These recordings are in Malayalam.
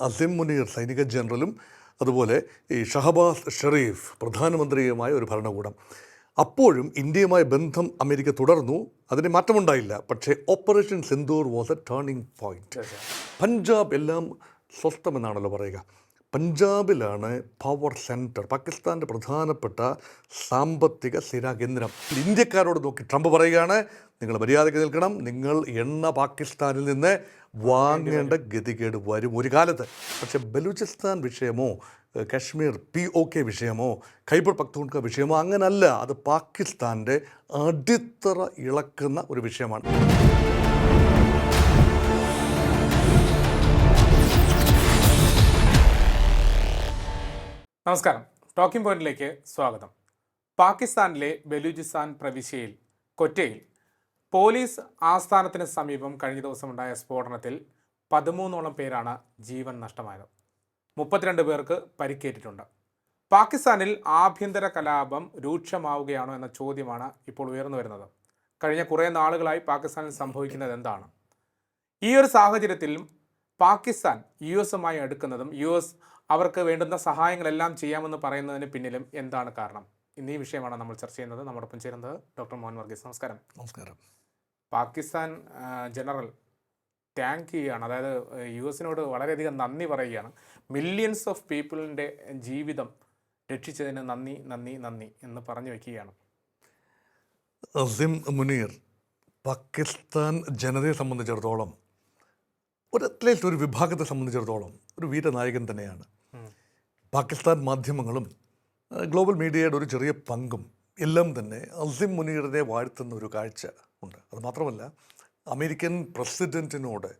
അസിം മുനീർ സൈനിക ജനറലും അതുപോലെ ഈ ഷഹബാസ് ഷെറീഫ് പ്രധാനമന്ത്രിയുമായ ഒരു ഭരണകൂടം. അപ്പോഴും ഇന്ത്യയുമായി ബന്ധം അമേരിക്ക തുടർന്നു അതിന് മാറ്റമുണ്ടായില്ല. പക്ഷേ operation Sindoor was a turning point. Punjab എല്ലാം സ്വസ്ഥമെന്നാണല്ലോ പറയുക. പഞ്ചാബിലാണ് പവർ സെന്റർ പാകിസ്ഥാന്റെ പ്രധാനപ്പെട്ട സാമ്പത്തിക സ്ഥിരാകേന്ദ്രം. ഇന്ത്യക്കാരോട് നോക്കി ട്രംപ് പറയുകയാണ് നിങ്ങൾ മര്യാദയ്ക്ക് നിൽക്കണം. നിങ്ങൾ എണ്ണ പാകിസ്ഥാനിൽ നിന്ന് വാങ്ങേണ്ട ഗതികേട് വരും ഒരു കാലത്ത്. പക്ഷേ ബലൂചിസ്ഥാൻ വിഷയമോ കാശ്മീർ പി ഒ കെ വിഷയമോ ഖൈബർ പക്തൂൺക വിഷയമോ അങ്ങനല്ല. അത് പാകിസ്ഥാന്റെ അടിത്തറ ഇളക്കുന്ന ഒരു വിഷയമാണ്. നമസ്കാരം. ടോക്കിംഗ് പോയിന്റിലേക്ക് സ്വാഗതം. പാകിസ്ഥാനിലെ ബലൂചിസ്ഥാൻ പ്രവിശ്യയിൽ കൊറ്റയിൽ പോലീസ് ആസ്ഥാനത്തിന് സമീപം കഴിഞ്ഞ ദിവസമുണ്ടായ സ്ഫോടനത്തിൽ പതിമൂന്നോളം പേരാണ് ജീവൻ നഷ്ടമായത്. മുപ്പത്തിരണ്ട് പേർക്ക് പരിക്കേറ്റിട്ടുണ്ട്. പാകിസ്ഥാനിൽ ആഭ്യന്തര കലാപം രൂക്ഷമാവുകയാണോ എന്ന ചോദ്യമാണ് ഇപ്പോൾ ഉയർന്നു വരുന്നത്. കഴിഞ്ഞ കുറേ നാളുകളായി പാകിസ്ഥാനിൽ സംഭവിക്കുന്നത് എന്താണ്? ഈ ഒരു സാഹചര്യത്തിലും പാകിസ്ഥാൻ യു എസുമായി അടുക്കുന്നതും യു എസ് അവർക്ക് വേണ്ടുന്ന സഹായങ്ങളെല്ലാം ചെയ്യാമെന്ന് പറയുന്നതിന് പിന്നിലും എന്താണ് കാരണം? ഇന്നീ വിഷയമാണ് നമ്മൾ ചർച്ച ചെയ്യുന്നത്. നമ്മോടൊപ്പം ചേരുന്നത് ഡോക്ടർ മോഹൻ വർഗീസ്. നമസ്കാരം. നമസ്കാരം. പാകിസ്ഥാൻ ജനറൽ താങ്ക് ചെയ്യുകയാണ്. അതായത് യു എസിനോട് വളരെയധികം നന്ദി പറയുകയാണ്. മില്യൺസ് ഓഫ് പീപ്പിളിന്റെ ജീവിതം രക്ഷിച്ചതിന് നന്ദി നന്ദി നന്ദി എന്ന് പറഞ്ഞു വയ്ക്കുകയാണ് അസിം മുനീർ പാകിസ്ഥാൻ ജനതയെ സംബന്ധിച്ചിടത്തോളം ഒരു അത്ലീസ്റ്റ് ഒരു വിഭാഗത്തെ സംബന്ധിച്ചിടത്തോളം ഒരു വീരനായകൻ തന്നെയാണ്. പാകിസ്ഥാൻ മാധ്യമങ്ങളും ഗ്ലോബൽ മീഡിയയുടെ ഒരു ചെറിയ പങ്കും എല്ലാം തന്നെ അസിം മുനീറിനെ വാഴ്ത്തുന്ന ഒരു കാഴ്ച ഉണ്ട്. അത് മാത്രമല്ല അമേരിക്കൻ പ്രസിഡന്റിനോട്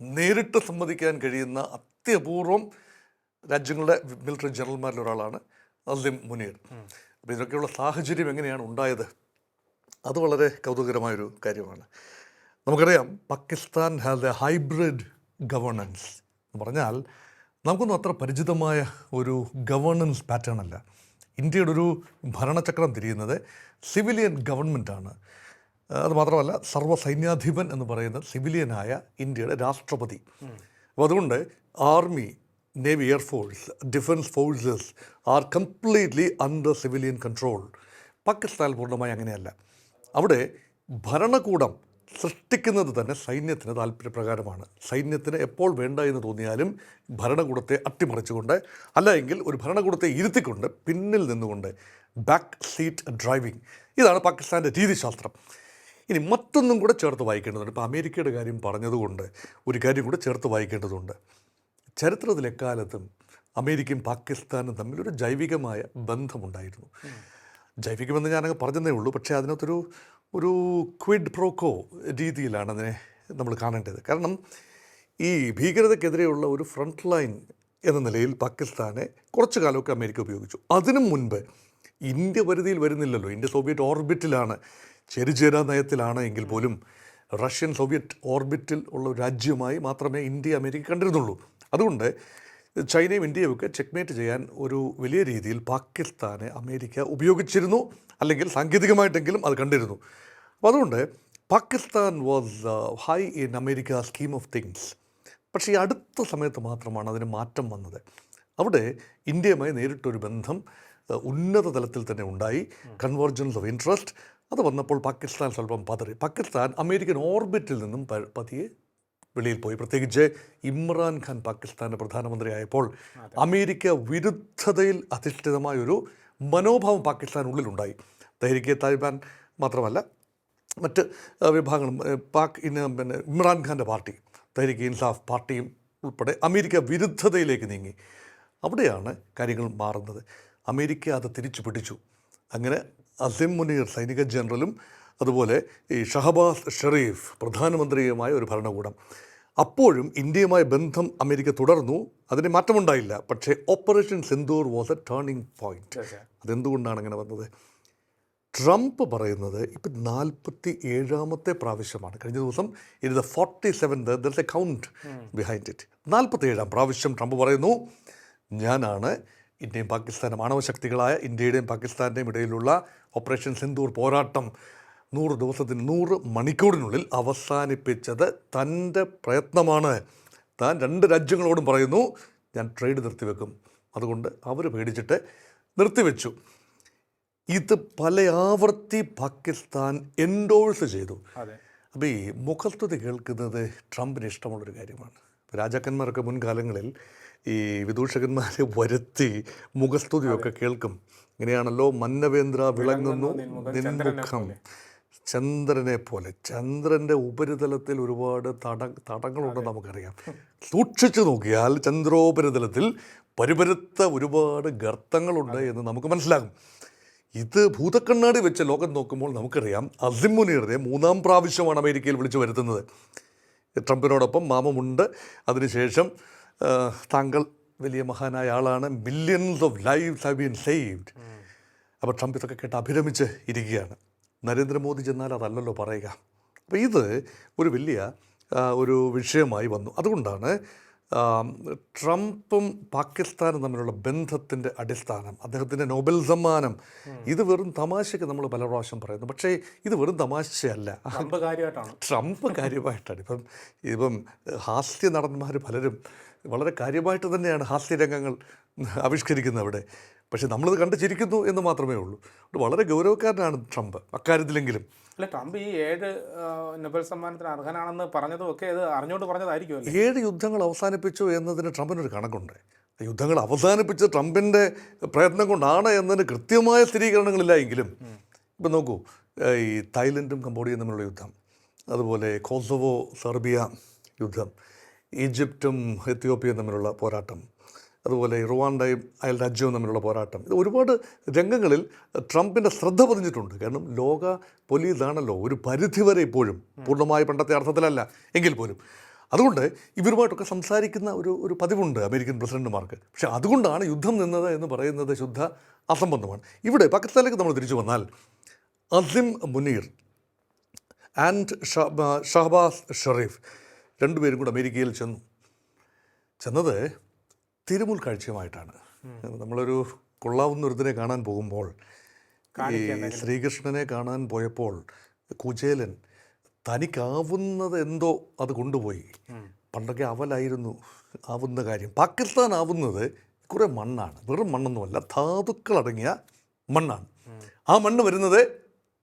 നേരിട്ട് സംവദിക്കാൻ കഴിയുന്ന അത്യപൂർവം രാജ്യങ്ങളുടെ മിലിറ്ററി ജനറൽമാരിൽ ഒരാളാണ് അസ്ലിം മുനീർ. അപ്പോൾ ഇതിനൊക്കെയുള്ള സാഹചര്യം എങ്ങനെയാണ് ഉണ്ടായത്? അത് വളരെ കൗതുകരമായൊരു കാര്യമാണ്. നമുക്കറിയാം Pakistan has a hybrid governance എന്ന് പറഞ്ഞാൽ നമുക്കൊന്നും അത്ര പരിചിതമായ ഒരു ഗവർണൻസ് പാറ്റേൺ അല്ല. ഇന്ത്യയുടെ ഒരു ഭരണചക്രം തിരിയുന്നത് സിവിലിയൻ ഗവൺമെന്റാണ് അത് മാത്രമല്ല സർവസൈന്യാധിപൻ എന്ന് പറയുന്ന സിവിലിയനായ ഇന്ത്യയുടെ രാഷ്ട്രപതി. അപ്പോൾ അതുകൊണ്ട് army navy air force defence forces are completely under civilian control. Pakistan പൂർണമായി അങ്ങനെയല്ല. അവിടെ ഭരണകൂടം സൃഷ്ടിക്കുന്നത് തന്നെ സൈന്യത്തിന് താല്പര്യപ്രകാരമാണ്. സൈന്യത്തിന് എപ്പോൾ വേണ്ട എന്ന് തോന്നിയാലും ഭരണകൂടത്തെ അട്ടിമറിച്ചുകൊണ്ട് അല്ലെങ്കിൽ ഒരു ഭരണകൂടത്തെ ഇരുത്തിക്കൊണ്ട് പിന്നിൽ നിന്നുകൊണ്ട് ബാക്ക് സീറ്റ് ഡ്രൈവിംഗ് ഇതാണ് പാകിസ്ഥാന്റെ രീതിശാസ്ത്രം. ഇനി മറ്റൊന്നും കൂടെ ചേർത്ത് വായിക്കേണ്ടതുണ്ട്. ഇപ്പോൾ അമേരിക്കയുടെ കാര്യം പറഞ്ഞതുകൊണ്ട് ഒരു കാര്യം കൂടെ ചേർത്ത് വായിക്കേണ്ടതുണ്ട്. ചരിത്രത്തിലെക്കാലത്തും അമേരിക്കയും പാകിസ്ഥാനും തമ്മിലൊരു ജൈവികമായ ബന്ധമുണ്ടായിരുന്നു. ജൈവികമെന്ന് ഞാനങ്ങ് പറഞ്ഞതേ ഉള്ളൂ. പക്ഷേ അതിനകത്തൊരു ഒരു ക്വിഡ് പ്രോക്കോ രീതിയിലാണ് അതിനെ നമ്മൾ കാണേണ്ടത്. കാരണം ഈ ഭീകരതയ്ക്കെതിരെയുള്ള ഒരു ഫ്രണ്ട് ലൈൻ എന്ന നിലയിൽ പാകിസ്ഥാനെ കുറച്ചു കാലമൊക്കെ അമേരിക്ക ഉപയോഗിച്ചു. അതിനു മുൻപ് ഇന്ത്യ പരിധിയിൽ വരുന്നില്ലല്ലോ. ഇന്ത്യ സോവിയറ്റ് ഓർബിറ്റിലാണ് ചേരിചേരാ നയത്തിലാണ് എങ്കിൽ പോലും റഷ്യൻ സോവിയറ്റ് ഓർബിറ്റിൽ ഉള്ള രാജ്യമായി മാത്രമേ ഇന്ത്യ അമേരിക്ക കണ്ടിരുന്നുള്ളൂ. അതുകൊണ്ട് ചൈനയും ഇന്ത്യയും ഒക്കെ ചെക്ക്മേറ്റ് ചെയ്യാൻ ഒരു വലിയ രീതിയിൽ പാകിസ്ഥാനെ അമേരിക്ക ഉപയോഗിച്ചിരുന്നു അല്ലെങ്കിൽ സാങ്കേതികമായിട്ടെങ്കിലും അത് കണ്ടിരുന്നു. അപ്പോൾ അതുകൊണ്ട് Pakistan was high in America scheme of things പക്ഷേ ഈ അടുത്ത സമയത്ത് മാത്രമാണ് അതിന് മാറ്റം വന്നത്. അവിടെ ഇന്ത്യയുമായി നേരിട്ടൊരു ബന്ധം ഉന്നത തലത്തിൽ തന്നെ ഉണ്ടായി. കൺവേർജൻസ് ഓഫ് ഇൻട്രസ്റ്റ് അത് വന്നപ്പോൾ പാകിസ്ഥാൻ സ്വല്പം പതറി. പാകിസ്ഥാൻ അമേരിക്കൻ ഓർബിറ്റിൽ നിന്നും പതിയെ വെളിയിൽ പോയി. പ്രത്യേകിച്ച് ഇമ്രാൻഖാൻ പാകിസ്ഥാന്റെ പ്രധാനമന്ത്രിയായപ്പോൾ അമേരിക്ക വിരുദ്ധതയിൽ അധിഷ്ഠിതമായൊരു മനോഭാവം പാകിസ്ഥാനുള്ളിലുണ്ടായി തെഹരിക്കെ താലിബാൻ മാത്രമല്ല മറ്റ് വിഭാഗങ്ങളും പാക് ഇന്ന് പിന്നെ ഇമ്രാൻഖാന്റെ പാർട്ടി തെഹരിക്ക് ഇൻസാഫ് പാർട്ടിയും ഉൾപ്പെടെ അമേരിക്ക വിരുദ്ധതയിലേക്ക് നീങ്ങി. അവിടെയാണ് കാര്യങ്ങൾ മാറുന്നത്. അമേരിക്ക അത് തിരിച്ചു പിടിച്ചു അങ്ങനെ അസിം മുനീർ സൈനിക ജനറലും അതുപോലെ ഈ ഷഹബാസ് ഷെറീഫ് പ്രധാനമന്ത്രിയുമായ ഒരു ഭരണകൂടം. അപ്പോഴും ഇന്ത്യയുമായി ബന്ധം അമേരിക്ക തുടർന്നു അതിന് മാറ്റമുണ്ടായില്ല. പക്ഷേ operation Sindoor was a turning point. അതെന്തുകൊണ്ടാണ് അങ്ങനെ വന്നത്? ട്രംപ് പറയുന്നത് ഇപ്പം നാൽപ്പത്തി ഏഴാമത്തെ പ്രാവശ്യമാണ്. കഴിഞ്ഞ ദിവസം ഇത് the forty seven there a count behind it നാൽപ്പത്തി ഏഴാം പ്രാവശ്യം ട്രംപ് പറയുന്നു ഞാനാണ് ഇന്ത്യയും പാകിസ്ഥാനും ആണവശക്തികളായ ഇന്ത്യയുടെയും പാകിസ്ഥാന്റെയും ഇടയിലുള്ള ഓപ്പറേഷൻ സിന്ധൂർ പോരാട്ടം നൂറ് ദിവസത്തിന് നൂറ് മണിക്കൂറിനുള്ളിൽ അവസാനിപ്പിച്ചത് തന്റെ പ്രയത്നമാണ്. താൻ രണ്ട് രാജ്യങ്ങളോടും പറയുന്നു ഞാൻ ട്രേഡ് നിർത്തിവെക്കും. അതുകൊണ്ട് അവർ പേടിച്ചിട്ട് നിർത്തിവെച്ചു. ഇത് പല ആവർത്തി പാകിസ്ഥാൻ എൻഡോഴ്സ് ചെയ്തു. അപ്പോൾ ഈ മുഖസ്തുതി കേൾക്കുന്നത് ട്രംപിന് ഇഷ്ടമുള്ളൊരു കാര്യമാണ്. രാജാക്കന്മാരൊക്കെ മുൻകാലങ്ങളിൽ ഈ വിദൂഷകന്മാരെ വരുത്തി മുഖസ്തുതിയൊക്കെ കേൾക്കും. ഇങ്ങനെയാണല്ലോ മന്നവേന്ദ്ര വിളങ്ങുന്നു നിൻമുഖം ചന്ദ്രനെ പോലെ. ചന്ദ്രന്റെ ഉപരിതലത്തിൽ ഒരുപാട് തട തടങ്ങളുണ്ടെന്ന് നമുക്കറിയാം. സൂക്ഷിച്ചു നോക്കിയാൽ ചന്ദ്രോപരിതലത്തിൽ പരിപരുത്ത ഒരുപാട് ഗർത്തങ്ങളുണ്ട് എന്ന് നമുക്ക് മനസ്സിലാകും. ഇത് ഭൂതക്കണ്ണാടി വെച്ച് ലോകം നോക്കുമ്പോൾ നമുക്കറിയാം അസിമുനീറിനെ മൂന്നാം പ്രാവശ്യമാണ് അമേരിക്കയിൽ വിളിച്ചു വരുത്തുന്നത്. ട്രംപിനോടൊപ്പം മാമമുണ്ട്. അതിനുശേഷം താങ്കൾ വലിയ മഹാനായ ആളാണ്. Millions of lifes have been saved അപ്പോൾ ട്രംപ് ഇതൊക്കെ കേട്ട് അഭിരമിച്ച് ഇരിക്കുകയാണ്. നരേന്ദ്രമോദി ചെന്നാൽ അതല്ലല്ലോ പറയുക. അപ്പോൾ ഇത് ഒരു വലിയ ഒരു വിഷയമായി വന്നു. അതുകൊണ്ടാണ് ട്രംപും പാകിസ്ഥാനും തമ്മിലുള്ള ബന്ധത്തിന്റെ അടിസ്ഥാനം അദ്ദേഹത്തിന്റെ നോബൽ സമ്മാനം ഇത് വെറും തമാശയ്ക്ക് നമ്മൾ പല പ്രാവശ്യം പറയുന്നു. പക്ഷേ ഇത് വെറും തമാശയല്ല. ട്രംപ് കാര്യമായിട്ടാണ്. ഇപ്പം ഇപ്പം ഹാസ്യ നടന്മാർ പലരും വളരെ കാര്യമായിട്ട് തന്നെയാണ് ഹാസ്യരംഗങ്ങൾ ആവിഷ്കരിക്കുന്നത് അവിടെ. പക്ഷേ നമ്മളത് കണ്ട് ചിരിക്കുന്നു എന്ന് മാത്രമേ ഉള്ളൂ. വളരെ ഗൗരവക്കാരനാണ് ട്രംപ് അക്കാര്യത്തിലെങ്കിലും. അല്ല ട്രംപ് ഈ ഏഴ് നൊബൽ സമ്മാനത്തിന് അർഹനാണെന്ന് പറഞ്ഞതും ഒക്കെ ഇത് അറിഞ്ഞുകൊണ്ട് പറഞ്ഞതായിരിക്കും ഏഴ് യുദ്ധങ്ങൾ അവസാനിപ്പിച്ചു എന്നതിന് ട്രംപിനൊരു കണക്കുണ്ട്. യുദ്ധങ്ങൾ അവസാനിപ്പിച്ച് ട്രംപിന്റെ പ്രയത്നം കൊണ്ടാണ് എന്നതിന് കൃത്യമായ സ്ഥിരീകരണങ്ങളില്ല എങ്കിലും. ഇപ്പം നോക്കൂ ഈ തായ്ലൻഡും കംബോഡിയയും തമ്മിലുള്ള യുദ്ധം അതുപോലെ കോസവോ സെർബിയ യുദ്ധം ഈജിപ്തും എത്യോപ്യയും തമ്മിലുള്ള പോരാട്ടം അതുപോലെ റുവാണ്ടയും അയൽ രാജ്യവും തമ്മിലുള്ള പോരാട്ടം. ഇത് ഒരുപാട് രംഗങ്ങളിൽ ട്രംപിന്റെ ശ്രദ്ധ പതിഞ്ഞിട്ടുണ്ട്. കാരണം ലോക പോലീസാണല്ലോ ഒരു പരിധി വരെ ഇപ്പോഴും പൂർണമായി പണ്ടത്തെ അർത്ഥത്തിലല്ല. എങ്കിൽ പോലും. അതുകൊണ്ട് ഇവരുമായിട്ടൊക്കെ സംസാരിക്കുന്ന ഒരു ഒരു പതിവുണ്ട് അമേരിക്കൻ പ്രസിഡന്റുമാർക്ക്. പക്ഷെ അതുകൊണ്ടാണ് യുദ്ധം നിന്നത് എന്ന് പറയുന്നത് ശുദ്ധ അസംബന്ധമാണ്. ഇവിടെ പാകിസ്ഥാനിലേക്ക് നമ്മൾ തിരിച്ചു വന്നാൽ അസിം മുനീർ ആൻഡ് ഷഹബ- ഷഹബാസ് ഷെറീഫ് രണ്ടുപേരും കൂടെ അമേരിക്കയിൽ ചെന്നു. ചെന്നത് തിരുമുൽ കാഴ്ചയുമായിട്ടാണ്. നമ്മളൊരു കൊള്ളാവുന്ന ഒരുത്തിനെ കാണാൻ പോകുമ്പോൾ ഈ ശ്രീകൃഷ്ണനെ കാണാൻ പോയപ്പോൾ കുചേലൻ തനിക്കാവുന്നത് എന്തോ അത് കൊണ്ടുപോയി. പണ്ടൊക്കെ അവലായിരുന്നു ആവുന്ന കാര്യം. പാകിസ്ഥാൻ ആവുന്നത് കുറേ മണ്ണാണ്. വെറും മണ്ണൊന്നുമല്ല ധാതുക്കളടങ്ങിയ മണ്ണാണ്. ആ മണ്ണ് വരുന്നത്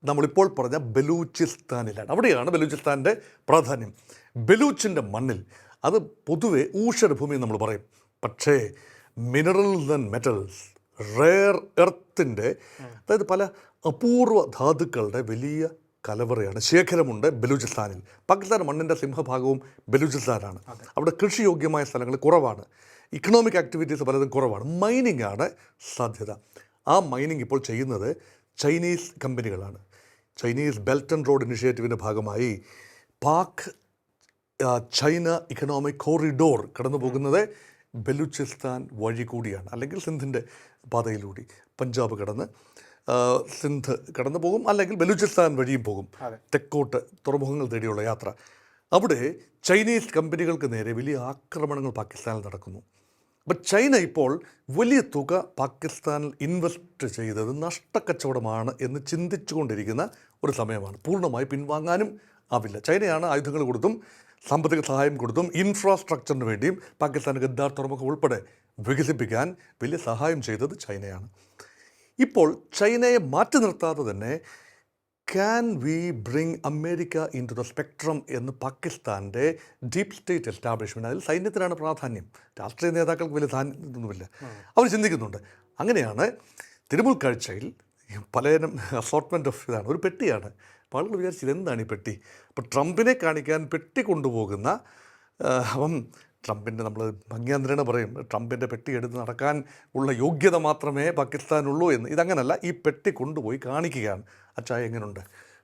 നമ്മളിപ്പോൾ പറഞ്ഞ ബലൂചിസ്ഥാനിലാണ്. അവിടെയാണ് ബലൂചിസ്ഥാന്റെ പ്രാധാന്യം. ബലൂച്ചിന്റെ മണ്ണിൽ അത് പൊതുവെ ഊഷരഭൂമി എന്ന് നമ്മൾ പറയും. പക്ഷേ മിനറൽസ് ആൻഡ് മെറ്റൽസ് റെയർ എർത്തിന്റെ അതായത് പല അപൂർവ ധാതുക്കളുടെ വലിയ കലവറയാണ്. ശേഖരമുണ്ട് ബലൂചിസ്ഥാനിൽ. പാകിസ്ഥാൻ മണ്ണിന്റെ സിംഹഭാഗവും ബലൂചിസ്ഥാനാണ്. അവിടെ കൃഷിയോഗ്യമായ സ്ഥലങ്ങൾ കുറവാണ്. ഇക്കണോമിക് ആക്ടിവിറ്റീസ് പലതും കുറവാണ്. മൈനിങ് ആണ് സാധ്യത. ആ മൈനിങ് ഇപ്പോൾ ചെയ്യുന്നത് ചൈനീസ് കമ്പനികളാണ് ചൈനീസ് ബെൽറ്റ് ആൻഡ് റോഡ് ഇനിഷ്യേറ്റീവിന്റെ ഭാഗമായി പാക് ചൈന ഇക്കണോമിക് കോറിഡോർ കടന്നു പോകുന്നത് ബലൂചിസ്ഥാൻ വഴി കൂടിയാണ് അല്ലെങ്കിൽ സിന്ധിന്റെ പാതയിലൂടെ പഞ്ചാബ് കടന്ന് സിന്ധ് കടന്നു പോകും അല്ലെങ്കിൽ ബലൂചിസ്ഥാൻ വഴിയും പോകും. തെക്കോട്ട് തുറമുഖങ്ങൾ തേടിയുള്ള യാത്ര. അവിടെ ചൈനീസ് കമ്പനികൾക്ക് നേരെ വലിയ ആക്രമണങ്ങൾ പാകിസ്ഥാനിൽ നടക്കുന്നു. അപ്പം ചൈന ഇപ്പോൾ വലിയ തുക പാകിസ്ഥാനിൽ ഇൻവെസ്റ്റ് ചെയ്തത് നഷ്ടക്കച്ചവടമാണ് എന്ന് ചിന്തിച്ചുകൊണ്ടിരിക്കുന്ന ഒരു സമയമാണ്. പൂർണമായി പിൻവാങ്ങാനും ആവില്ല. ചൈനയാണ് ആയുധങ്ങൾ കൊടുത്തും സാമ്പത്തിക സഹായം കൊടുത്തും ഇൻഫ്രാസ്ട്രക്ചറിന് വേണ്ടിയും പാകിസ്ഥാൻ ഗദ്ദാർ തുറമുഖം ഉൾപ്പെടെ വികസിപ്പിക്കാൻ വലിയ സഹായം ചെയ്തത് ചൈനയാണ്. ഇപ്പോൾ ചൈനയെ മാറ്റി നിർത്താതെ തന്നെ can we bring America into the spectrum എന്ന് പാകിസ്ഥാന്റെ ഡീപ് സ്റ്റേറ്റ് എസ്റ്റാബ്ലിഷ്മെന്റ് അതിൽ സൈന്യത്തിനാണ് പ്രാധാന്യം. രാഷ്ട്രീയ നേതാക്കൾക്ക് വലിയ ധാന്യമൊന്നുമില്ല അവർ ചിന്തിക്കുന്നുണ്ട്. അങ്ങനെയാണ് തിരുമുൽ കാഴ്ചയിൽ പലതരം അസോർട്ട്മെന്റ് ഓഫ് ഇതാണ്. ഒരു പെട്ടിയാണ്. അപ്പോൾ ആളുകൾ വിചാരിച്ചത് എന്താണ് ഈ പെട്ടി? അപ്പോൾ ട്രംപിനെ കാണിക്കാൻ പെട്ടി കൊണ്ടുപോകുന്ന അപ്പം ട്രംപിന്റെ നമ്മൾ ഭംഗ്യാന്തരേണ പറയും ട്രംപിന്റെ പെട്ടി എടുത്ത് നടക്കാൻ ഉള്ള യോഗ്യത മാത്രമേ പാകിസ്ഥാനുള്ളൂ എന്ന്. ഇതങ്ങനല്ല ഈ പെട്ടി കൊണ്ടുപോയി കാണിക്കുകയാണ്. അച്ചായ എങ്ങനെയുണ്ട്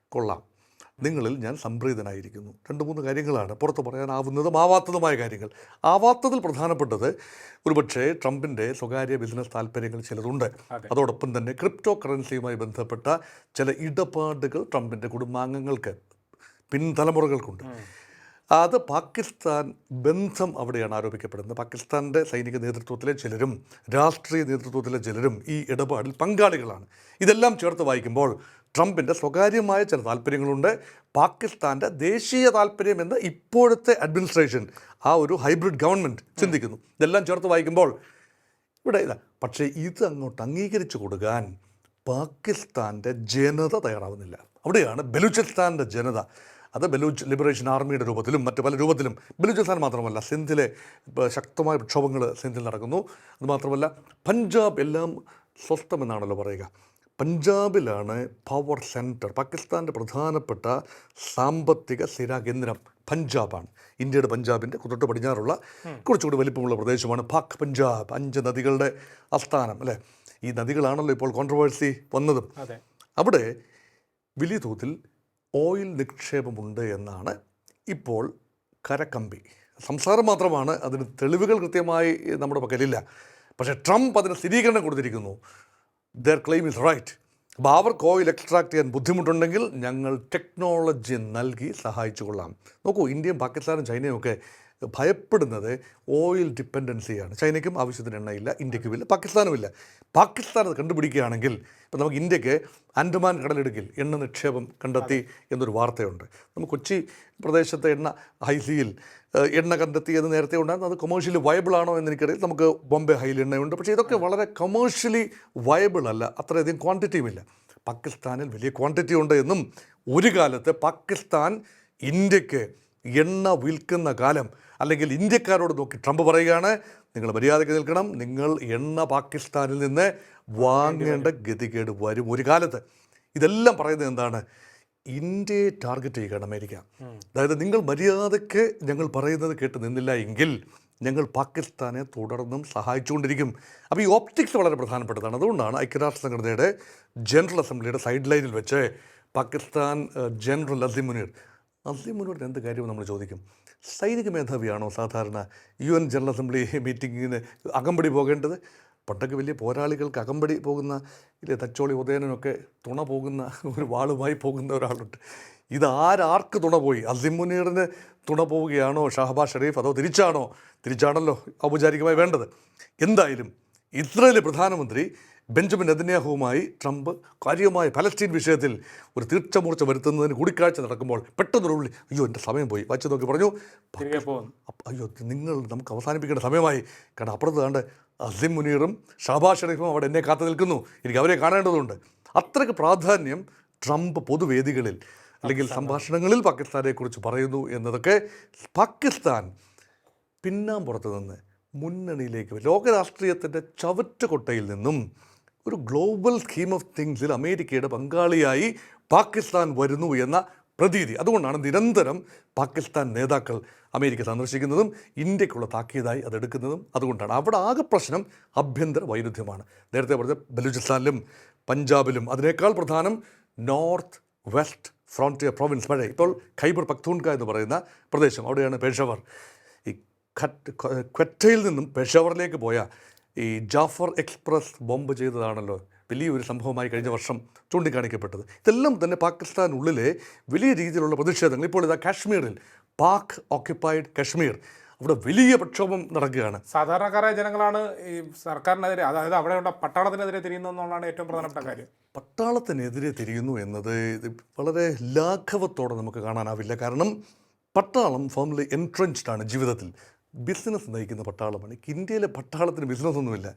കൊള്ളാം. നിങ്ങളിൽ ഞാൻ സംപ്രീതനായിരിക്കുന്നു. രണ്ട് മൂന്ന് കാര്യങ്ങളാണ്. പുറത്ത് പറയാനാവുന്നതും ആവാത്തതുമായ കാര്യങ്ങൾ. ആവാത്തതിൽ പ്രധാനപ്പെട്ടത് ഒരുപക്ഷെ ട്രംപിന്റെ സ്വകാര്യ ബിസിനസ് താല്പര്യങ്ങൾ ചിലതുണ്ട്. അതോടൊപ്പം തന്നെ ക്രിപ്റ്റോ കറൻസിയുമായി ബന്ധപ്പെട്ട ചില ഇടപാടുകൾ ട്രംപിന്റെ കുടുംബാംഗങ്ങൾക്ക് പിൻതലമുറകൾക്കുണ്ട്. അത് പാകിസ്ഥാൻ ബന്ധം അവിടെയാണ് ആരോപിക്കപ്പെടുന്നത്. പാകിസ്ഥാന്റെ സൈനിക നേതൃത്വത്തിലെ ചിലരും രാഷ്ട്രീയ നേതൃത്വത്തിലെ ചിലരും ഈ ഇടപാടിൽ പങ്കാളികളാണ്. ഇതെല്ലാം ചേർത്ത് വായിക്കുമ്പോൾ ട്രംപിന്റെ സ്വകാര്യമായ ചില താല്പര്യങ്ങളുണ്ട്. പാകിസ്ഥാന്റെ ദേശീയ താല്പര്യം എന്ന് ഇപ്പോഴത്തെ അഡ്മിനിസ്ട്രേഷൻ ആ ഒരു ഹൈബ്രിഡ് ഗവൺമെന്റ് ചിന്തിക്കുന്നു. ഇതെല്ലാം ചേർത്ത് വായിക്കുമ്പോൾ ഇവിടെ ഇതാ പക്ഷേ ഇത് അങ്ങോട്ട് അംഗീകരിച്ചു കൊടുക്കാൻ പാകിസ്ഥാന്റെ ജനത തയ്യാറാവുന്നില്ല. അവിടെയാണ് ബലൂചിസ്ഥാന്റെ ജനത. അത് ബലൂച്ച് ലിബറേഷൻ ആർമിയുടെ രൂപത്തിലും മറ്റ് പല രൂപത്തിലും ബലൂചിസ്ഥാൻ മാത്രമല്ല സിന്ധിലെ ശക്തമായ പ്രക്ഷോഭങ്ങൾ സിന്ധിൽ നടക്കുന്നു. അതുമാത്രമല്ല പഞ്ചാബ് എല്ലാം സ്വസ്ഥമെന്നാണല്ലോ പറയുക. പഞ്ചാബിലാണ് പവർ സെന്റർ പാകിസ്ഥാന്റെ പ്രധാനപ്പെട്ട സാമ്പത്തിക സ്ഥിരാകേന്ദ്രം പഞ്ചാബാണ്. ഇന്ത്യയുടെ പഞ്ചാബിന്റെ തൊട്ട് പടിഞ്ഞാറുള്ള കുറച്ചുകൂടി വലിപ്പമുള്ള പ്രദേശമാണ് പാക് പഞ്ചാബ്. അഞ്ച് നദികളുടെ ആസ്ഥാനം അല്ലേ? ഈ നദികളാണല്ലോ ഇപ്പോൾ കോൺട്രവേഴ്സി വന്നതും. അവിടെ വലിയ തോതിൽ ഓയിൽ നിക്ഷേപമുണ്ട് എന്നാണ് ഇപ്പോൾ കരക്കമ്പി സംസാരം മാത്രമാണ് അതിന് തെളിവുകൾ കൃത്യമായി നമ്മുടെ പക്കലില്ല. പക്ഷേ ട്രംപ് അതിന് സ്ഥിരീകരണം കൊടുത്തിരിക്കുന്നു. ദർ ക്ലെയിം ഇസ് റൈറ്റ് അപ്പോൾ അവർക്ക് ഓയിൽ എക്സ്ട്രാക്ട് ചെയ്യാൻ ബുദ്ധിമുട്ടുണ്ടെങ്കിൽ ഞങ്ങൾ ടെക്നോളജി നൽകി സഹായിച്ചു കൊള്ളാം. നോക്കൂ ഇന്ത്യയും പാകിസ്ഥാനും ചൈനയും ഒക്കെ ഭയപ്പെടുന്നത് ഓയിൽ ഡിപ്പെൻഡൻസിയാണ് ചൈനയ്ക്കും ആവശ്യത്തിന് എണ്ണയില്ല ഇന്ത്യക്കും ഇല്ല പാകിസ്ഥാനും ഇല്ല. പാകിസ്ഥാൻ അത് കണ്ടുപിടിക്കുകയാണെങ്കിൽ ഇപ്പോൾ നമുക്ക് ഇന്ത്യയ്ക്ക് ആൻഡമാൻ കടലിടുക്കിൽ എണ്ണ നിക്ഷേപം കണ്ടെത്തി എന്നൊരു വാർത്തയുണ്ട്. നമുക്ക് കൊച്ചി പ്രദേശത്തെ എണ്ണ ഹൈസിയിൽ എണ്ണ കണ്ടെത്തി എന്ന് നേരത്തെ ഉണ്ടായിരുന്നു. അത് കൊമേഴ്ഷ്യലി വയബിൾ ആണോ എന്ന് എനിക്കറിയാം നമുക്ക് ബോംബെ ഹൈയിൽ എണ്ണയുണ്ട്. പക്ഷേ ഇതൊക്കെ വളരെ കൊമേഴ്ഷ്യലി വയബിൾ അല്ല. അത്രയധികം ക്വാണ്ടിറ്റിയും ഇല്ല. പാകിസ്ഥാനിൽ വലിയ ക്വാണ്ടിറ്റി ഉണ്ട് എന്നും ഒരു കാലത്ത് പാകിസ്ഥാൻ ഇന്ത്യയ്ക്ക് എണ്ണ വിൽക്കുന്ന കാലം അല്ലെങ്കിൽ ഇന്ത്യക്കാരോട് നോക്കി ട്രംപ് പറയുകയാണ് നിങ്ങൾ മര്യാദയ്ക്ക് നിൽക്കണം. നിങ്ങൾ എണ്ണ പാകിസ്ഥാനിൽ നിന്ന് വാങ്ങേണ്ട ഗതികേട് വരും ഒരു കാലത്ത്. ഇതെല്ലാം പറയുന്നത് എന്താണ്? ഇന്ത്യയെ ടാർഗറ്റ് ചെയ്യുകയാണ് അമേരിക്ക. അതായത് നിങ്ങൾ മര്യാദയ്ക്ക് ഞങ്ങൾ പറയുന്നത് കേട്ട് നിന്നില്ല എങ്കിൽ ഞങ്ങൾ പാകിസ്ഥാനെ തുടർന്നും സഹായിച്ചുകൊണ്ടിരിക്കും. അപ്പോൾ ഈ ഓപ്റ്റിക്സ് വളരെ പ്രധാനപ്പെട്ടതാണ്. അതുകൊണ്ടാണ് ഐക്യരാഷ്ട്ര സംഘടനയുടെ ജനറൽ അസംബ്ലിയുടെ സൈഡ് ലൈനിൽ വെച്ച് പാകിസ്ഥാൻ ജനറൽ അസീം മുനീറിന് എന്ത് കാര്യവും നമ്മൾ ചോദിക്കും? സൈനിക മേധാവിയാണോ സാധാരണ യു എൻ ജനറൽ അസംബ്ലി മീറ്റിങ്ങിന് അകമ്പടി പോകേണ്ടത്? പണ്ടൊക്കെ വലിയ പോരാളികൾക്ക് അകമ്പടി പോകുന്ന ഇല്ലേ തച്ചോളി ഉദയനൊക്കെ തുണ പോകുന്ന ഒരു വാളുമായി പോകുന്ന ഒരാളുണ്ട്. ഇത് ആരാർക്ക് തുണ പോയി? അസിം മുനീറിന് തുണ പോവുകയാണോ ഷഹബാസ് ഷെരീഫ് അതോ തിരിച്ചാണോ? തിരിച്ചാണല്ലോ ഔപചാരികമായി വേണ്ടത്. എന്തായാലും ഇസ്രയേലി പ്രധാനമന്ത്രി ബെഞ്ചമിൻ നെതന്യാഹുവുമായി ട്രംപ് കാര്യമായ പലസ്തീൻ വിഷയത്തിൽ ഒരു തീർച്ചമൂർച്ച വരുത്തുന്നതിന് കൂടിക്കാഴ്ച നടക്കുമ്പോൾ പെട്ടെന്നൊരു ഉള്ളി അയ്യോ എന്റെ സമയം പോയി. വായിച്ചു നോക്കി പറഞ്ഞു. അയ്യോ നിങ്ങൾ നമുക്ക് അവസാനിപ്പിക്കേണ്ട സമയമായി. കാരണം അപ്പുറത്ത് കണ്ട് അസിം മുനീറും ഷാബാ ഷെരീഫും അവിടെ എന്നെ കാത്തു നിൽക്കുന്നു. എനിക്ക് അവരെ കാണേണ്ടതുണ്ട്. അത്രയ്ക്ക് പ്രാധാന്യം ട്രംപ് പൊതുവേദികളിൽ അല്ലെങ്കിൽ സംഭാഷണങ്ങളിൽ പാകിസ്ഥാനെക്കുറിച്ച് പറയുന്നു എന്നതൊക്കെ പാകിസ്ഥാൻ പിന്നാമ്പുറത്ത് നിന്ന് മുന്നണിയിലേക്ക് ലോകരാഷ്ട്രീയത്തിന്റെ ചവറ്റുകൊട്ടയിൽ നിന്നും ഒരു ഗ്ലോബൽ സ്കീം ഓഫ് തിങ്സിൽ അമേരിക്കയുടെ പങ്കാളിയായി പാകിസ്ഥാൻ വരുന്നു എന്ന പ്രതീതി. അതുകൊണ്ടാണ് നിരന്തരം പാകിസ്ഥാൻ നേതാക്കൾ അമേരിക്ക സന്ദർശിക്കുന്നതും ഇന്ത്യക്കുള്ള താക്കീതായി അതെടുക്കുന്നതും അതുകൊണ്ടാണ്. അവിടെ ആകെ പ്രശ്നം ആഭ്യന്തര വൈരുദ്ധ്യമാണ്. നേരത്തെ പറഞ്ഞ ബലൂചിസ്ഥാനിലും പഞ്ചാബിലും അതിനേക്കാൾ പ്രധാനം നോർത്ത് വെസ്റ്റ് ഫ്രോണ്ടിയർ പ്രൊവിൻസ് പഴയ ഇപ്പോൾ ഖൈബർ പക്തൂൺക എന്ന് പറയുന്ന പ്രദേശം അവിടെയാണ് പേഷവർ. ഈ ഖറ്റ് ക്വറ്റയിൽ നിന്നും പേഷവറിലേക്ക് പോയ ഈ ജാഫർ എക്സ്പ്രസ് ബോംബ് ചെയ്തതാണല്ലോ വലിയൊരു സംഭവമായി കഴിഞ്ഞ വർഷം ചൂണ്ടിക്കാണിക്കപ്പെട്ടത്. ഇതെല്ലാം തന്നെ പാകിസ്ഥാനുള്ളിലെ വലിയ രീതിയിലുള്ള പ്രതിഷേധങ്ങൾ. ഇപ്പോൾ ഇതാ കാശ്മീരിൽ പാക് ഓക്യുപ്പൈഡ് കാശ്മീർ. അവിടെ വലിയ പ്രക്ഷോഭം നടക്കുകയാണ്. സാധാരണക്കാരായ ജനങ്ങളാണ് ഈ സർക്കാരിനെതിരെ അതായത് അവിടെയുള്ള പട്ടാളത്തിനെതിരെ തിരിയുന്നു എന്നുള്ളതാണ് ഏറ്റവും പ്രധാനപ്പെട്ട കാര്യം. പട്ടാളത്തിനെതിരെ തിരിയുന്നു എന്നത് വളരെ ലാഘവത്തോടെ നമുക്ക് കാണാനാവില്ല. കാരണം പട്ടാളം ഫോമിലി എൻട്രൻസ്ഡ് ആണ് ജീവിതത്തിൽ. ബിസിനസ് നയിക്കുന്ന പട്ടാളമാണ്. ഇന്ത്യയിലെ പട്ടാളത്തിന് ബിസിനസ് ഒന്നുമില്ല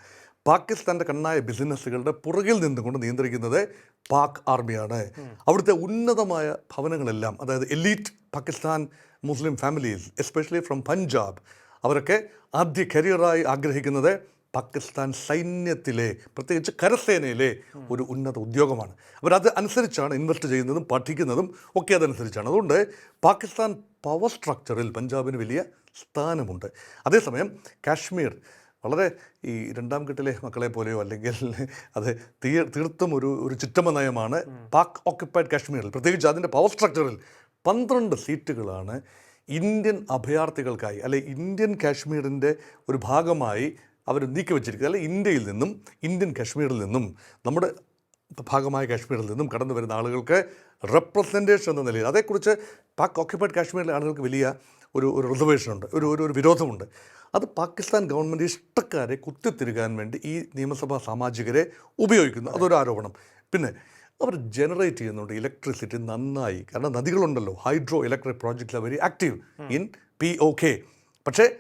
പാകിസ്ഥാന്റെ കണ്ണായ ബിസിനസ്സുകളുടെ പുറകിൽ നിന്നുകൊണ്ട് നിയന്ത്രിക്കുന്നത് പാക് ആർമിയാണ്. അവിടുത്തെ ഉന്നതമായ ഭവനങ്ങളെല്ലാം അതായത് elite Pakistan Muslim families especially from Punjab അവരൊക്കെ ആദ്യ കരിയറായി ആഗ്രഹിക്കുന്നത് പാകിസ്ഥാൻ സൈന്യത്തിലെ പ്രത്യേകിച്ച് കരസേനയിലെ ഒരു ഉന്നത ഉദ്യോഗമാണ്. അവരത് അനുസരിച്ചാണ് ഇൻവെസ്റ്റ് ചെയ്യുന്നതും പഠിക്കുന്നതും ഒക്കെ അതനുസരിച്ചാണ്. അതുകൊണ്ട് പാകിസ്ഥാൻ പവർ സ്ട്രക്ചറിൽ പഞ്ചാബിന് വലിയ സ്ഥാനമുണ്ട്. അതേസമയം കാശ്മീർ വളരെ ഈ രണ്ടാം കെട്ടിലെ മക്കളെ പോലെയോ അല്ലെങ്കിൽ അത് തീ തീർത്തും ഒരു ഒരു ചുറ്റമ നയമാണ് പാക് ഓക്യുപ്പൈഡ് കാശ്മീരിൽ. പ്രത്യേകിച്ച് അതിന്റെ പവർ സ്ട്രക്ചറിൽ പന്ത്രണ്ട് സീറ്റുകളാണ് ഇന്ത്യൻ അഭയാർത്ഥികൾക്കായി അല്ലെ ഇന്ത്യൻ കാശ്മീരിന്റെ ഒരു ഭാഗമായി അവർ നീക്കി വെച്ചിരിക്കുന്നത് അല്ലെ ഇന്ത്യയിൽ നിന്നും ഇന്ത്യൻ കാശ്മീരിൽ നിന്നും നമ്മുടെ ഭാഗമായ കാശ്മീരിൽ നിന്നും കടന്നു വരുന്ന ആളുകൾക്ക് റെപ്രസെന്റേഷൻ എന്ന നിലയിൽ. അതേക്കുറിച്ച് പാക് ഓക്യുപ്പൈഡ് കാശ്മീരിലെ ആളുകൾക്ക് വലിയ ഒരു ഒരു റിസർവേഷൻ ഉണ്ട്. ഒരു ഒരു ഒരു വിരോധമുണ്ട്. അത് പാകിസ്ഥാൻ ഗവൺമെന്റ് ഇഷ്ടക്കാരെ കുത്തിത്തിരുകാൻ വേണ്ടി ഈ നിയമസഭാ സാമാജികരെ ഉപയോഗിക്കുന്നു. അതൊരു ആരോപണം. പിന്നെ അവർ ജനറേറ്റ് ചെയ്യുന്നുണ്ട് ഇലക്ട്രിസിറ്റി നന്നായി. കാരണം നദികളുണ്ടല്ലോ. Hydro electric projects very active in P O K പക്ഷേ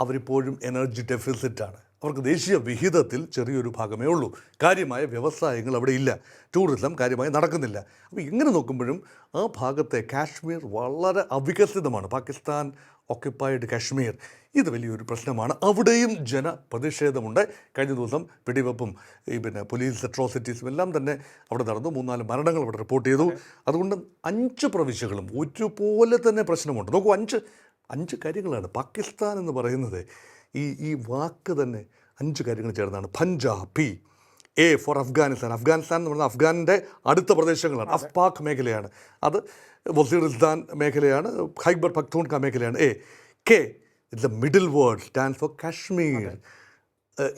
അവരിപ്പോഴും എനർജി ഡെഫിസിറ്റാണ് അവർക്ക് ദേശീയ വിഹിതത്തിൽ ചെറിയൊരു ഭാഗമേ ഉള്ളൂ. കാര്യമായ വ്യവസായങ്ങൾ അവിടെ ഇല്ല. ടൂറിസം കാര്യമായി നടക്കുന്നില്ല. അപ്പോൾ ഇങ്ങനെ നോക്കുമ്പോഴും ആ ഭാഗത്തെ കാശ്മീർ വളരെ അവികസിതമാണ്. പാകിസ്ഥാൻ ഓക്യുപ്പൈഡ് കാശ്മീർ. ഇത് വലിയൊരു പ്രശ്നമാണ്. അവിടെയും ജനപ്രതിഷേധമുണ്ട്. കഴിഞ്ഞ ദിവസം വെടിവെപ്പും ഈ പിന്നെ പോലീസ് അട്രോസിറ്റീസും എല്ലാം തന്നെ അവിടെ നടന്നു. മൂന്നാൽ മരണങ്ങൾ അവിടെ റിപ്പോർട്ട് ചെയ്തു. അതുകൊണ്ട് അഞ്ച് പ്രവിശ്യകളും ഒരുപോലെ തന്നെ പ്രശ്നമുണ്ട്. നോക്കൂ അഞ്ച് അഞ്ച് കാര്യങ്ങളാണ്. പാകിസ്ഥാൻ എന്ന് പറയുന്നത് ഈ ഈ വാക്ക് തന്നെ അഞ്ച് കാര്യങ്ങൾ ചേർന്നാണ്. Punjabi A for Afghanistan. Afghanistan എന്ന് പറഞ്ഞാൽ അഫ്ഗാനിന്റെ അടുത്ത പ്രദേശങ്ങളാണ്. അഫ്പാക് മേഖലയാണ്. അത് വസീറിസ്ഥാൻ മേഖലയാണ്. ഹൈബർ പക്തൂൺക മേഖലയാണ്. A K the middle word stand for Kashmir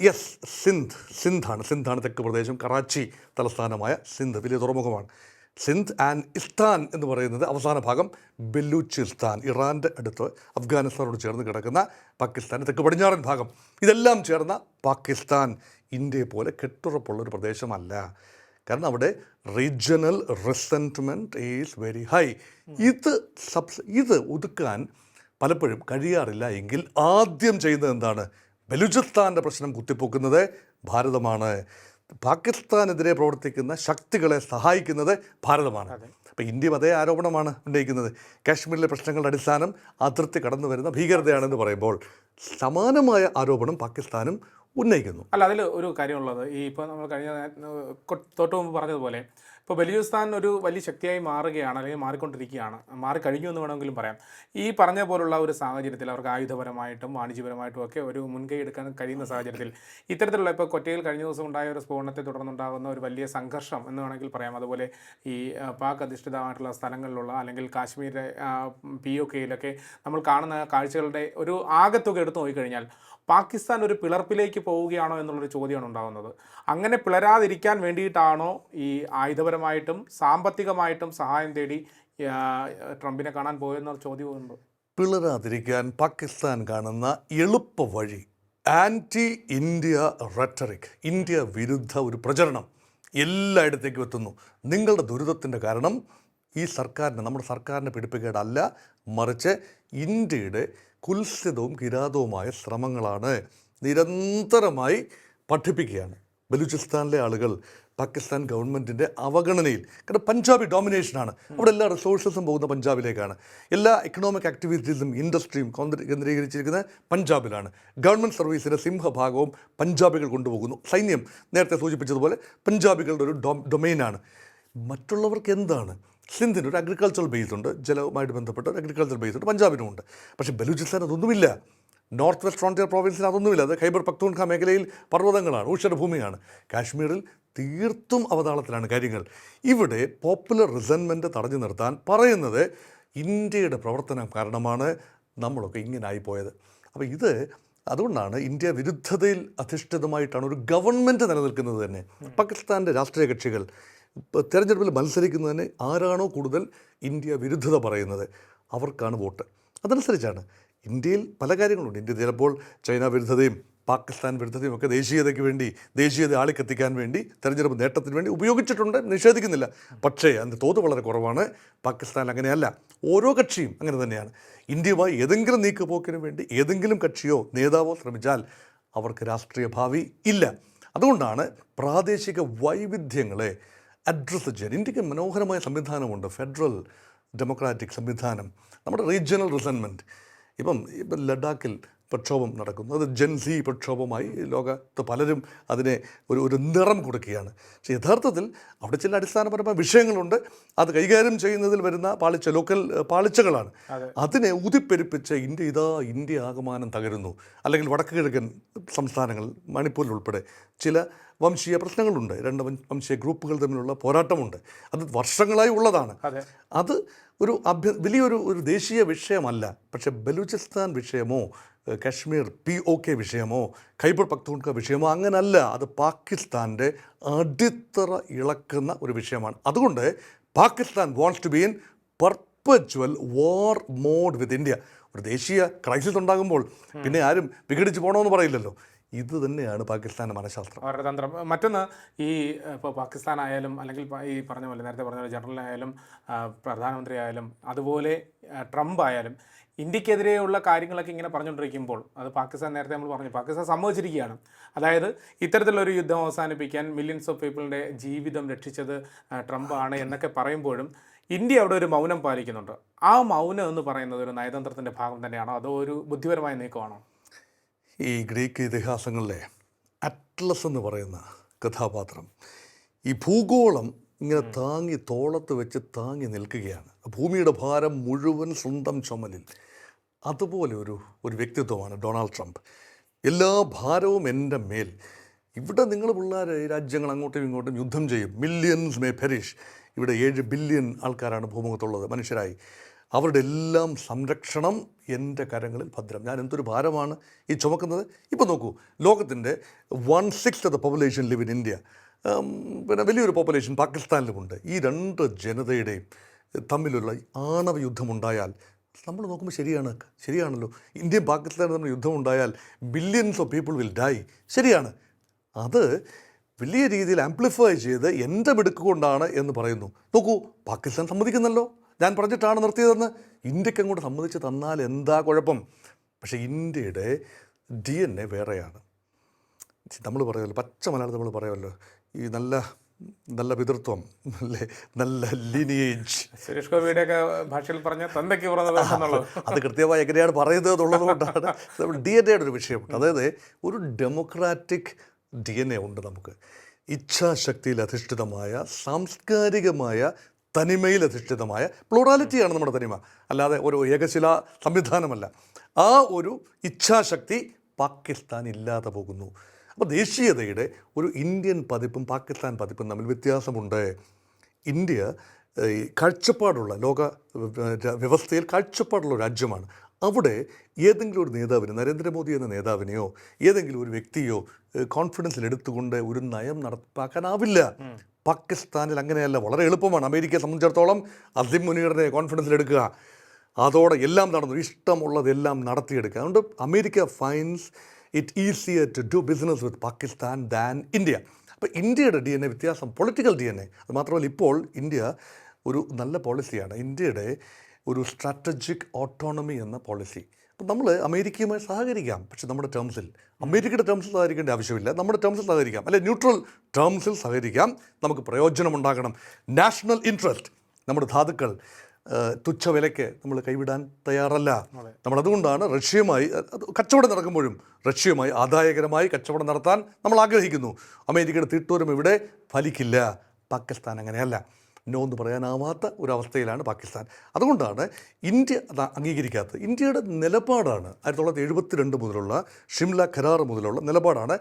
yes Sindh. സിന്ധാണ്. സിന്ധാണ് തെക്ക് പ്രദേശം. കറാച്ചി തലസ്ഥാനമായ സിന്ധ് വലിയ തുറമുഖമാണ്. സിന്ധ് ആൻഡ് ഇസ്താൻ എന്ന് പറയുന്നത് അവസാന ഭാഗം ബെല്ലൂച്ചിസ്ഥാൻ ഇറാന്റെ അടുത്ത് അഫ്ഗാനിസ്ഥാനോട് ചേർന്ന് കിടക്കുന്ന പാകിസ്ഥാന്റെ തെക്ക് പടിഞ്ഞാറൻ ഭാഗം. ഇതെല്ലാം ചേർന്ന പാകിസ്ഥാൻ ഇന്ത്യയെ പോലെ കെട്ടുറപ്പുള്ളൊരു പ്രദേശമല്ല. കാരണം അവിടെ regional resentment is very high ഇത് സബ്സ് ഇത് ഒതുക്കാൻ പലപ്പോഴും കഴിയാറില്ല എങ്കിൽ ആദ്യം ചെയ്യുന്നത് എന്താണ്? ബലൂചിസ്ഥാന്റെ പ്രശ്നം കുത്തിപ്പൊക്കുന്നത് ഭാരതമാണ്. പാകിസ്ഥാനെതിരെ പ്രവർത്തിക്കുന്ന ശക്തികളെ സഹായിക്കുന്നത് ഭാരതമാണ്. അപ്പോൾ ഇന്ത്യയും അതേ ആരോപണമാണ് ഉന്നയിക്കുന്നത്. കാശ്മീരിലെ പ്രശ്നങ്ങളുടെ അടിസ്ഥാനം അതിർത്തി കടന്നു വരുന്ന ഭീകരതയാണെന്ന് പറയുമ്പോൾ സമാനമായ ആരോപണം പാകിസ്ഥാനും ഉന്നയിക്കുന്നു. അല്ല അതിൽ ഒരു കാര്യമുള്ളത് ഈ ഇപ്പോൾ നമ്മൾ കഴിഞ്ഞ തൊട്ട് മുമ്പ് പറഞ്ഞതുപോലെ ഇപ്പോൾ ബലൂചിസ്ഥാൻ ഒരു വലിയ ശക്തിയായി മാറുകയാണ് അല്ലെങ്കിൽ മാറിക്കൊണ്ടിരിക്കുകയാണ്. മാറിക്കഴിഞ്ഞു എന്ന് വേണമെങ്കിലും പറയാം. ഈ പറഞ്ഞ പോലുള്ള ഒരു സാഹചര്യത്തിൽ അവർക്ക് ആയുധപരമായിട്ടും വാണിജ്യപരമായിട്ടും ഒക്കെ ഒരു മുൻകൈ എടുക്കാൻ കഴിയുന്ന സാഹചര്യത്തിൽ ഇത്തരത്തിലുള്ള ഇപ്പോൾ കൊറ്റയിൽ കഴിഞ്ഞ ദിവസം ഉണ്ടായ ഒരു സ്ഫോടനത്തെ തുടർന്നുണ്ടാകുന്ന ഒരു വലിയ സംഘർഷം എന്ന് വേണമെങ്കിൽ പറയാം. അതുപോലെ ഈ പാക് അധിഷ്ഠിതമായിട്ടുള്ള സ്ഥലങ്ങളിലുള്ള അല്ലെങ്കിൽ കാശ്മീരിലെ പി ഒ കെയിലൊക്കെ നമ്മൾ കാണുന്ന കാഴ്ചകളുടെ ഒരു ആകത്തുക എടുത്തു നോക്കിക്കഴിഞ്ഞാൽ പാകിസ്ഥാൻ ഒരു പിളർപ്പിലേക്ക് പോവുകയാണോ എന്നുള്ളൊരു ചോദ്യമാണ് ഉണ്ടാകുന്നത് അങ്ങനെ പിളരാതിരിക്കാൻ വേണ്ടിയിട്ടാണോ ഈ ആയുധപരമായിട്ടും സാമ്പത്തികമായിട്ടും സഹായം തേടി ട്രംപിനെ കാണാൻ പോയെന്ന ചോദ്യമുണ്ട്. പിളരാതിരിക്കാൻ പാകിസ്ഥാൻ കാണുന്ന എളുപ്പ വഴി ആന്റി ഇന്ത്യ റെറ്ററിക് ഇന്ത്യ വിരുദ്ധ ഒരു പ്രചരണം എല്ലായിടത്തേക്കും എത്തുന്നു. നിങ്ങളുടെ ദുരിതത്തിന്റെ കാരണം ഈ സർക്കാരിനെ നമ്മുടെ സർക്കാരിനെ പിടിപ്പിക്കേടല്ല മറിച്ച് ഇന്ത്യയുടെ കുൽസിതവും കിരാതവുമായ ശ്രമങ്ങളാണ് നിരന്തരമായി പഠിപ്പിക്കുകയാണ്. ബലൂചിസ്ഥാനിലെ ആളുകൾ പാകിസ്ഥാൻ ഗവൺമെന്റിന്റെ അവഗണനയിൽ കാരണം പഞ്ചാബി ഡോമിനേഷനാണ് അവിടെ എല്ലാ റിസോഴ്സസും പോകുന്ന പഞ്ചാബിലേക്കാണ്. എല്ലാ എക്കണോമിക് ആക്ടിവിറ്റീസും ഇൻഡസ്ട്രിയും കോന്ദ്ര- കേന്ദ്രീകരിച്ചിരിക്കുന്നത് പഞ്ചാബിലാണ്. ഗവൺമെന്റ് സർവീസിന്റെ സിംഹഭാഗവും പഞ്ചാബികൾ കൊണ്ടുപോകുന്നു. സൈന്യം നേരത്തെ സൂചിപ്പിച്ചതുപോലെ പഞ്ചാബികളുടെ ഒരു ഡൊ ഡൊമെയിനാണ് മറ്റുള്ളവർക്ക് എന്താണ്? സിന്ധിന് ഒരു അഗ്രികൾച്ചറൽ ബേസ് ഉണ്ട് ജലവുമായിട്ട് ബന്ധപ്പെട്ട ഒരു അഗ്രികൾച്ചറൽ ബേസ് ഉണ്ട് പഞ്ചാബിനും ഉണ്ട്. പക്ഷേ ബലൂചിസ്ഥാൻ അതൊന്നുമില്ല. നോർത്ത് വെസ്റ്റ് ഫ്രോണ്ടിയർ പ്രോവിൻസിൽ അതൊന്നുമില്ല. അത് ഖൈബർ പക്തൂൺഖ മേഖലയിൽ പർവതങ്ങളാണ് ഊഷരഭൂമിയാണ് കാശ്മീരിൽ തീർത്തും അവതാളത്തിലാണ് കാര്യങ്ങൾ. ഇവിടെ പോപ്പുലർ റിസൻമെന്റ് തടഞ്ഞു നിർത്താൻ പറയുന്നത് ഇന്ത്യയുടെ പ്രവർത്തനം കാരണമാണ് നമ്മളൊക്കെ ഇങ്ങനെ ആയിപ്പോയത്. അപ്പോൾ ഇത് അതുകൊണ്ടാണ് ഇന്ത്യ വിരുദ്ധതയിൽ അധിഷ്ഠിതമായിട്ടാണ് ഒരു ഗവൺമെന്റ് നിലനിൽക്കുന്നത് തന്നെ. പാകിസ്ഥാന്റെ രാഷ്ട്രീയ കക്ഷികൾ തെരഞ്ഞെടുപ്പിൽ മത്സരിക്കുന്നതിന് ആരാണോ കൂടുതൽ ഇന്ത്യ വിരുദ്ധത പറയുന്നത് അവർക്കാണ് വോട്ട്. അതനുസരിച്ചാണ്. ഇന്ത്യയിൽ പല കാര്യങ്ങളുണ്ട്. ഇന്ത്യ ചിലപ്പോൾ ചൈന വിരുദ്ധതയും പാകിസ്ഥാൻ വിരുദ്ധതയും ഒക്കെ ദേശീയതയ്ക്ക് വേണ്ടി ദേശീയത ആളിക്കത്തിക്കാൻ വേണ്ടി തെരഞ്ഞെടുപ്പ് നേട്ടത്തിന് വേണ്ടി ഉപയോഗിച്ചിട്ടുണ്ട് നിഷേധിക്കുന്നില്ല. പക്ഷേ അതിന്റെ തോത് വളരെ കുറവാണ്. പാകിസ്ഥാൻ അങ്ങനെയല്ല. ഓരോ കക്ഷിയും അങ്ങനെ തന്നെയാണ്. ഇന്ത്യയുമായി ഏതെങ്കിലും നീക്കുപോക്കിന് വേണ്ടി ഏതെങ്കിലും കക്ഷിയോ നേതാവോ ശ്രമിച്ചാൽ അവർക്ക് രാഷ്ട്രീയ ഭാവി ഇല്ല. അതുകൊണ്ടാണ് പ്രാദേശിക വൈവിധ്യങ്ങളെ അഡ്രസ്സ് ചെയ്യാൻ. ഇന്ത്യയ്ക്ക് മനോഹരമായ സംവിധാനമുണ്ട്. ഫെഡറൽ ഡെമോക്രാറ്റിക് സംവിധാനം. നമ്മുടെ റീജിയണൽ റിസൺമെന്റ് ഇപ്പം ഇപ്പം ലഡാക്കിൽ പ്രക്ഷോഭം നടക്കുന്നു. അത് ജൻസി പ്രക്ഷോഭമായി ലോകത്ത് പലരും അതിനെ ഒരു ഒരു നിറം കൊടുക്കുകയാണ്. പക്ഷേ യഥാർത്ഥത്തിൽ അവിടെ ചില അടിസ്ഥാനപരമായ വിഷയങ്ങളുണ്ട്. അത് കൈകാര്യം ചെയ്യുന്നതിൽ വരുന്ന പാളിച്ച ലോക്കൽ പാളിച്ചകളാണ്. അതിനെ ഊതിപ്പെരുപ്പിച്ച് ഇന്ത്യ ഇതാ ഇന്ത്യ ആകമാനം തകരുന്നു. അല്ലെങ്കിൽ വടക്ക് കിഴക്കൻ സംസ്ഥാനങ്ങൾ മണിപ്പൂരിൽ ഉൾപ്പെടെ ചില വംശീയ പ്രശ്നങ്ങളുണ്ട്. രണ്ട് വംശീയ ഗ്രൂപ്പുകൾ തമ്മിലുള്ള പോരാട്ടമുണ്ട്. അത് വർഷങ്ങളായി ഉള്ളതാണ്. അതെ ഒരു അഭ്യ വലിയൊരു ഒരു ദേശീയ വിഷയമല്ല. പക്ഷേ ബലൂചിസ്ഥാൻ വിഷയമോ കശ്മീർ പി ഒ കെ വിഷയമോ ഖൈബർ പക്തൂൺക വിഷയമോ അങ്ങനല്ല. അത് പാകിസ്ഥാന്റെ അടിത്തറ ഇളക്കുന്ന ഒരു വിഷയമാണ്. അതുകൊണ്ട് Pakistan wants to be in perpetual war mode with India ഒരു ദേശീയ ക്രൈസിസ് ഉണ്ടാകുമ്പോൾ പിന്നെ ആരും വിഘടിച്ച് പോകണമെന്ന് പറയില്ലല്ലോ. ഇത് തന്നെയാണ് പാകിസ്ഥാന്റെ മനഃശാസ്ത്രം. അവരുടെ തന്ത്രം. മറ്റൊന്ന് ഈ ഇപ്പോൾ പാകിസ്ഥാൻ ആയാലും അല്ലെങ്കിൽ ഈ പറഞ്ഞ പോലെ നേരത്തെ പറഞ്ഞ പോലെ ജനറലായാലും പ്രധാനമന്ത്രി ആയാലും അതുപോലെ ട്രംപ് ആയാലും ഇന്ത്യക്കെതിരെയുള്ള കാര്യങ്ങളൊക്കെ ഇങ്ങനെ പറഞ്ഞുകൊണ്ടിരിക്കുമ്പോൾ അത് പാകിസ്ഥാൻ നേരത്തെ നമ്മൾ പറഞ്ഞു പാകിസ്ഥാൻ സമ്മതിച്ചിരിക്കുകയാണ്. അതായത് ഇത്തരത്തിലൊരു യുദ്ധം അവസാനിപ്പിക്കാൻ മില്യൺസ് ഓഫ് പീപ്പിളിന്റെ ജീവിതം രക്ഷിച്ചത് ട്രംപ് ആണ് എന്നൊക്കെ പറയുമ്പോഴും ഇന്ത്യ അവിടെ ഒരു മൗനം പാലിക്കുന്നുണ്ട്. ആ മൗനം എന്ന് പറയുന്നത് ഒരു നയതന്ത്രത്തിന്റെ ഭാഗം തന്നെയാണോ? അതോ ഒരു ബുദ്ധിപരമായ നീക്കമാണോ? ഈ ഗ്രീക്ക് ഇതിഹാസങ്ങളിലെ അറ്റ്ലസ് എന്ന് പറയുന്ന കഥാപാത്രം ഈ ഭൂഗോളം ഇങ്ങനെ താങ്ങി തോളത്ത് വെച്ച് താങ്ങി നിൽക്കുകയാണ്. ഭൂമിയുടെ ഭാരം മുഴുവൻ സ്വന്തം ചുമലിൽ. അതുപോലെ ഒരു ഒരു വ്യക്തിത്വമാണ് ഡൊണാൾഡ് ട്രംപ്. എല്ലാ ഭാരവും എന്റെ മേൽ. ഇവിടെ നിങ്ങൾ പിള്ളേർ രാജ്യങ്ങൾ അങ്ങോട്ടും ഇങ്ങോട്ടും യുദ്ധം ചെയ്യും. മില്യൺസ് മേ പെരിഷ് ഇവിടെ ഏഴ് ബില്യൺ ആൾക്കാരാണ് ഭൂമുഖത്തുള്ളത് മനുഷ്യരായി. അവരുടെ എല്ലാം സംരക്ഷണം എന്റെ കരങ്ങളിൽ ഭദ്രം. ഞാൻ എന്തൊരു ഭാരമാണ് ഈ ചുമക്കുന്നത്? ഇപ്പോൾ നോക്കൂ ലോകത്തിന്റെ one six of the population live in India പിന്നെ വലിയൊരു പോപ്പുലേഷൻ പാകിസ്ഥാനിലുമുണ്ട്. ഈ രണ്ട് ജനതയുടെയും തമ്മിലുള്ള ആണവ യുദ്ധമുണ്ടായാൽ നമ്മൾ നോക്കുമ്പോൾ ശരിയാണ് ശരിയാണല്ലോ. ഇന്ത്യയും പാകിസ്ഥാനും തമ്മിൽ യുദ്ധമുണ്ടായാൽ billions of people will die ശരിയാണ്. അത് വലിയ രീതിയിൽ ആംപ്ലിഫൈ ചെയ്ത് എന്റെ മിടുക്ക് കൊണ്ടാണ് എന്ന് പറയുന്നു. നോക്കൂ പാകിസ്ഥാൻ സമ്മതിക്കുന്നല്ലോ. ഞാൻ പറഞ്ഞിട്ടാണ് നിർത്തിയതെന്ന്. ഇന്ത്യയ്ക്ക് അങ്ങോട്ട് സമ്മതിച്ച് തന്നാൽ എന്താ കുഴപ്പം? പക്ഷേ ഇന്ത്യയുടെ ഡി എൻ എ വേറെയാണ്. നമ്മൾ പറയുമല്ലോ പച്ച മലയാളം നമ്മൾ പറയുമല്ലോ ഈ നല്ല നല്ല പിതൃത്വം അല്ലേ? നല്ല ലിനിയേജ് സുരേഷ് ഗോപിയുടെയൊക്കെ ഭാഷയിൽ പറഞ്ഞ തന്തയ്ക്ക് പുറന്നത് അത് കൃത്യമായി എങ്ങനെയാണ് പറയുന്നത് എന്നുള്ളത് കൊണ്ടാണ് നമ്മൾ ഡി എൻ എയുടെ ഒരു വിഷയമുണ്ട്. അതായത് ഒരു ഡെമോക്രാറ്റിക് ഡി എൻ എ ഉണ്ട് നമുക്ക്. ഇച്ഛാശക്തിയിൽ അധിഷ്ഠിതമായ സാംസ്കാരികമായ തനിമയിൽ അധിഷ്ഠിതമായ പ്ലൂറാലിറ്റിയാണ് നമ്മുടെ തനിമ. അല്ലാതെ ഒരു ഏകശില സംവിധാനമല്ല. ആ ഒരു ഇച്ഛാശക്തി പാകിസ്ഥാൻ ഇല്ലാതെ പോകുന്നു. അപ്പോൾ ദേശീയതയുടെ ഒരു ഇന്ത്യൻ പതിപ്പും പാകിസ്ഥാൻ പതിപ്പും തമ്മിൽ വ്യത്യാസമുണ്ട്. ഇന്ത്യ ഈ കാഴ്ചപ്പാടുള്ള ലോക വ്യവസ്ഥയിൽ കാഴ്ചപ്പാടുള്ള രാജ്യമാണ്. അവിടെ ഏതെങ്കിലും ഒരു നേതാവിന് നരേന്ദ്രമോദി എന്ന നേതാവിനെയോ ഏതെങ്കിലും ഒരു വ്യക്തിയോ കോൺഫിഡൻസിൽ എടുത്തുകൊണ്ട് ഒരു നയം നടപ്പാക്കാനാവില്ല. പാകിസ്ഥാനിൽ അങ്ങനെയല്ല വളരെ എളുപ്പമാണ്. അമേരിക്കയെ സംബന്ധിച്ചിടത്തോളം അസിം മുനീറിനെ കോൺഫിഡൻസിൽ എടുക്കുക. അതോടെ എല്ലാം നടന്നു. ഇഷ്ടമുള്ളതെല്ലാം നടത്തിയെടുക്കുക. അതുകൊണ്ട് America finds it easier to do business with Pakistan than India അപ്പോൾ ഇന്ത്യയുടെ ഡി എൻ എ വ്യത്യാസം പൊളിറ്റിക്കൽ ഡി എൻ എ അത് മാത്രമല്ല ഇപ്പോൾ ഇന്ത്യ ഒരു നല്ല പോളിസിയാണ് ഇന്ത്യയുടെ ഒരു സ്ട്രാറ്റജിക് ഓട്ടോണമി എന്ന പോളിസി അപ്പം നമ്മൾ അമേരിക്കയുമായി സഹകരിക്കാം പക്ഷെ നമ്മുടെ ടേംസിൽ അമേരിക്കയുടെ ടേംസിൽ സഹകരിക്കേണ്ട ആവശ്യമില്ല. നമ്മുടെ ടേംസിൽ സഹകരിക്കാം. അല്ലെ ന്യൂട്രൽ ടേംസിൽ സഹകരിക്കാം. നമുക്ക് പ്രയോജനമുണ്ടാകണം. നാഷണൽ ഇൻട്രസ്റ്റ് നമ്മുടെ ധാതുക്കൾ തുച്ഛ വിലയ്ക്ക് നമ്മൾ കൈവിടാൻ തയ്യാറല്ല. നമ്മളതുകൊണ്ടാണ് റഷ്യയുമായി കച്ചവടം നടക്കുമ്പോഴും റഷ്യയുമായി ആദായകരമായി കച്ചവടം നടത്താൻ നമ്മൾ ആഗ്രഹിക്കുന്നു. അമേരിക്കയുടെ തീട്ടൂരം ഇവിടെ ഫലിക്കില്ല. പാകിസ്ഥാൻ അങ്ങനെയല്ല. നോ എന്ന് പറയാനാവാത്ത ഒരവസ്ഥയിലാണ് പാകിസ്ഥാൻ. അതുകൊണ്ടാണ് ഇന്ത്യ അത് അംഗീകരിക്കാത്തത്. ഇന്ത്യയുടെ നിലപാടാണ് ആയിരത്തി തൊള്ളായിരത്തി എഴുപത്തി രണ്ട് മുതലുള്ള ഷിംല കരാറ് മുതലുള്ള നിലപാടാണ്.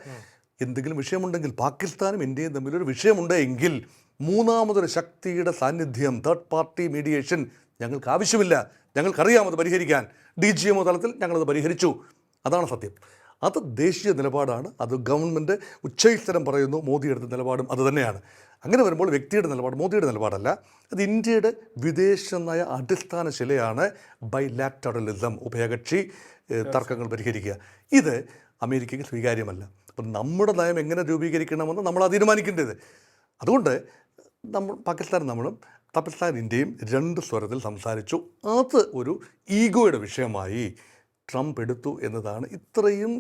എന്തെങ്കിലും വിഷയമുണ്ടെങ്കിൽ പാകിസ്ഥാനും ഇന്ത്യയും തമ്മിലൊരു വിഷയമുണ്ട് എങ്കിൽ മൂന്നാമതൊരു ശക്തിയുടെ സാന്നിധ്യം തേർഡ് പാർട്ടി മീഡിയേഷൻ ഞങ്ങൾക്ക് ആവശ്യമില്ല. ഞങ്ങൾക്കറിയാം അത് പരിഹരിക്കാൻ. ഡി ജി എം തലത്തിൽ ഞങ്ങളത് പരിഹരിച്ചു. അതാണ് സത്യം. അത് ദേശീയ നിലപാടാണ്. അത് ഗവൺമെന്റ് ഉച്ചയിസ്തരം പറയുന്നു മോദി എടുത്ത നിലപാടും അത് തന്നെയാണ്. അങ്ങനെ വരുമ്പോൾ വ്യക്തിയുടെ നിലപാട് മോദിയുടെ നിലപാടല്ല. അത് ഇന്ത്യയുടെ വിദേശ നയ അടിസ്ഥാന ശിലയാണ് ബൈലാറ്ററലിസം ഉഭയകക്ഷി തർക്കങ്ങൾ പരിഹരിക്കുക. ഇത് അമേരിക്കയ്ക്ക് സ്വീകാര്യമല്ല. അപ്പം നമ്മുടെ നയം എങ്ങനെ രൂപീകരിക്കണമെന്ന് നമ്മൾ തീരുമാനിക്കേണ്ടത്. അതുകൊണ്ട് നമ്മൾ പാകിസ്ഥാൻ നമ്മളും പാകിസ്ഥാൻ ഇന്ത്യയും രണ്ട് സ്വരത്തിൽ സംസാരിച്ചു. അത് ഒരു ഈഗോയുടെ വിഷയമായി ട്രംപ് എടുത്തു എന്നതാണ് ഇത്രയും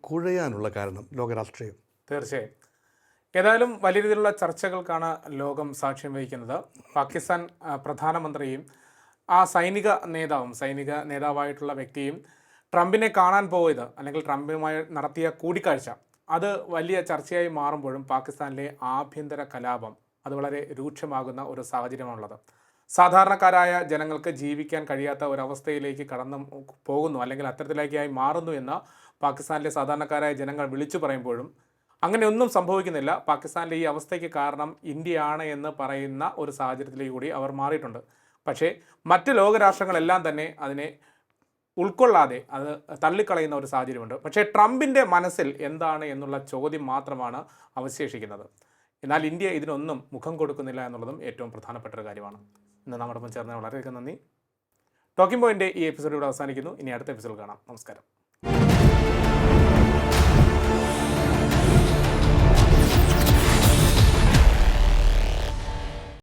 കുഴയാനുള്ള കാരണം ലോകരാഷ്ട്രീയം. തീർച്ചയായും. ഏതായാലും വലിയ രീതിയിലുള്ള ചർച്ചകൾക്കാണ് ലോകം സാക്ഷ്യം വഹിക്കുന്നത്. പാകിസ്ഥാൻ പ്രധാനമന്ത്രിയും ആ സൈനിക നേതാവും സൈനിക നേതാവായിട്ടുള്ള വ്യക്തിയും ട്രംപിനെ കാണാൻ പോയത് അല്ലെങ്കിൽ ട്രംപുമായി നടത്തിയ കൂടിക്കാഴ്ച അത് വലിയ ചർച്ചയായി മാറുമ്പോഴും പാകിസ്ഥാനിലെ ആഭ്യന്തര കലാപം അത് വളരെ രൂക്ഷമാകുന്ന ഒരു സാഹചര്യമാണുള്ളത്. സാധാരണക്കാരായ ജനങ്ങൾക്ക് ജീവിക്കാൻ കഴിയാത്ത ഒരവസ്ഥയിലേക്ക് കടന്നു പോകുന്നു അല്ലെങ്കിൽ അത്തരത്തിലേക്കായി മാറുന്നു എന്ന് പാകിസ്ഥാനിലെ സാധാരണക്കാരായ ജനങ്ങൾ വിളിച്ചു പറയുമ്പോഴും അങ്ങനെയൊന്നും സംഭവിക്കുന്നില്ല. പാകിസ്ഥാനിലെ ഈ അവസ്ഥയ്ക്ക് കാരണം ഇന്ത്യയാണ് എന്ന് പറയുന്ന ഒരു സാഹചര്യത്തിലേക്ക് കൂടി അവർ മാറിയിട്ടുണ്ട്. പക്ഷേ മറ്റ് ലോകരാഷ്ട്രങ്ങളെല്ലാം തന്നെ അതിനെ ഉൾക്കൊള്ളാതെ അത് തള്ളിക്കളയുന്ന ഒരു സാഹചര്യമുണ്ട്. പക്ഷേ ട്രംപിന്റെ മനസ്സിൽ എന്താണ് എന്നുള്ള ചോദ്യം മാത്രമാണ് അവശേഷിക്കുന്നത്. എന്നാൽ ഇന്ത്യ ഇതിനൊന്നും മുഖം കൊടുക്കുന്നില്ല എന്നുള്ളതും ഏറ്റവും പ്രധാനപ്പെട്ട ഒരു കാര്യമാണ്. ഇന്ന് നമ്മുടെ ഒപ്പം ചേർന്ന് വളരെയധികം നന്ദി. ടോക്കിംഗ് പോയിന്റ് ഈ എപ്പിസോഡ് ഇവിടെ അവസാനിക്കുന്നു. ഇനി അടുത്ത എപ്പിസോഡ് കാണാം. നമസ്കാരം.